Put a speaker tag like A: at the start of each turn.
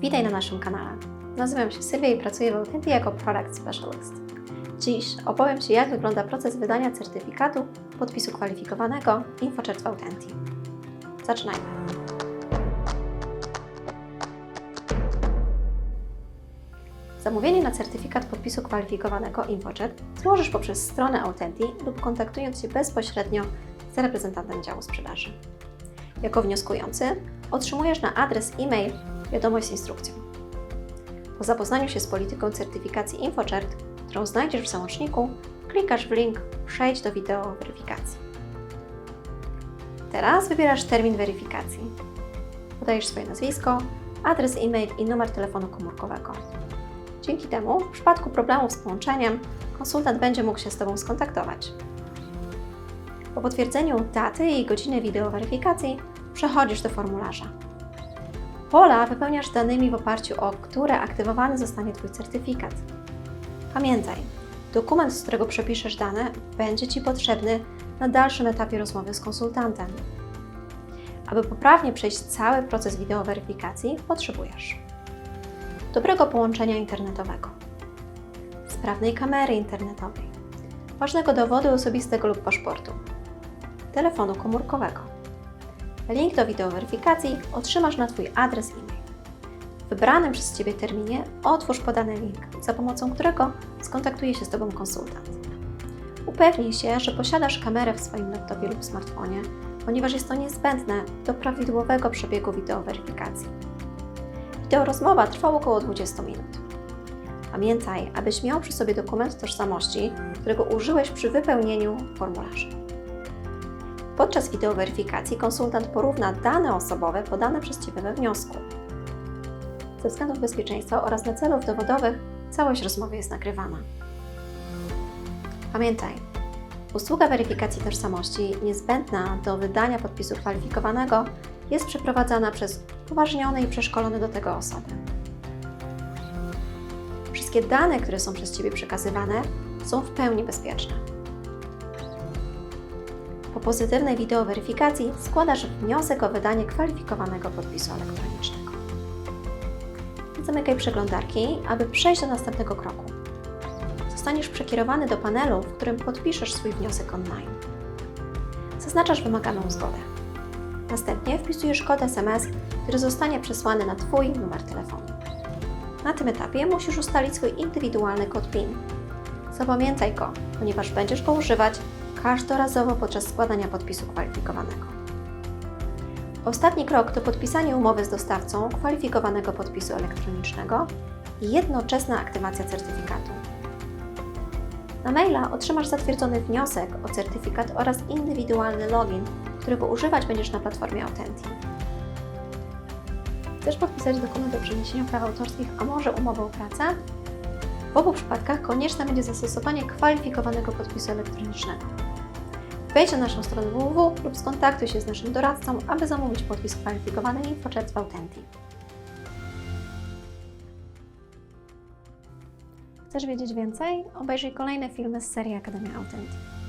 A: Witaj na naszym kanale. Nazywam się Sylwia i pracuję w Authenty jako Product Specialist. Dziś opowiem Ci, jak wygląda proces wydania certyfikatu podpisu kwalifikowanego InfoCert w Authenty. Zaczynajmy. Zamówienie na certyfikat podpisu kwalifikowanego InfoCert złożysz poprzez stronę Authenty lub kontaktując się bezpośrednio z reprezentantem działu sprzedaży. Jako wnioskujący otrzymujesz na adres e-mail wiadomość z instrukcją. Po zapoznaniu się z polityką certyfikacji InfoCert, którą znajdziesz w załączniku, klikasz w link Przejdź do wideo weryfikacji. Teraz wybierasz termin weryfikacji. Podajesz swoje nazwisko, adres e-mail i numer telefonu komórkowego. Dzięki temu, w przypadku problemów z połączeniem, konsultant będzie mógł się z Tobą skontaktować. Po potwierdzeniu daty i godziny wideoweryfikacji przechodzisz do formularza. Pola wypełniasz danymi w oparciu o które aktywowany zostanie Twój certyfikat. Pamiętaj, dokument, z którego przepiszesz dane, będzie Ci potrzebny na dalszym etapie rozmowy z konsultantem. Aby poprawnie przejść cały proces wideoweryfikacji, potrzebujesz dobrego połączenia internetowego, sprawnej kamery internetowej, ważnego dowodu osobistego lub paszportu, telefonu komórkowego. Link do wideoweryfikacji otrzymasz na Twój adres e-mail. W wybranym przez Ciebie terminie otwórz podany link, za pomocą którego skontaktuje się z Tobą konsultant. Upewnij się, że posiadasz kamerę w swoim laptopie lub smartfonie, ponieważ jest to niezbędne do prawidłowego przebiegu wideoweryfikacji. Wideorozmowa trwa około 20 minut. Pamiętaj, abyś miał przy sobie dokument tożsamości, którego użyłeś przy wypełnieniu formularza. Podczas wideoweryfikacji konsultant porówna dane osobowe podane przez Ciebie we wniosku. Ze względów bezpieczeństwa oraz dla celów dowodowych całość rozmowy jest nagrywana. Pamiętaj, usługa weryfikacji tożsamości niezbędna do wydania podpisu kwalifikowanego jest przeprowadzana przez upoważnione i przeszkolone do tego osoby. Wszystkie dane, które są przez Ciebie przekazywane, są w pełni bezpieczne. Po pozytywnej wideoweryfikacji składasz wniosek o wydanie kwalifikowanego podpisu elektronicznego. Zamykaj przeglądarki, aby przejść do następnego kroku. Zostaniesz przekierowany do panelu, w którym podpiszesz swój wniosek online. Zaznaczasz wymaganą zgodę. Następnie wpisujesz kod SMS, który zostanie przesłany na Twój numer telefonu. Na tym etapie musisz ustalić swój indywidualny kod PIN. Zapamiętaj go, ponieważ będziesz go używać każdorazowo podczas składania podpisu kwalifikowanego. Ostatni krok to podpisanie umowy z dostawcą kwalifikowanego podpisu elektronicznego i jednoczesna aktywacja certyfikatu. Na maila otrzymasz zatwierdzony wniosek o certyfikat oraz indywidualny login, którego używać będziesz na platformie Authentic. Chcesz podpisać dokument o przeniesieniu praw autorskich, a może umowę o pracę? W obu przypadkach konieczne będzie zastosowanie kwalifikowanego podpisu elektronicznego. Wejdź na naszą stronę www lub skontaktuj się z naszym doradcą, aby zamówić podpis kwalifikowany InfoChat w Authentic. Chcesz wiedzieć więcej? Obejrzyj kolejne filmy z serii Akademia Authentic.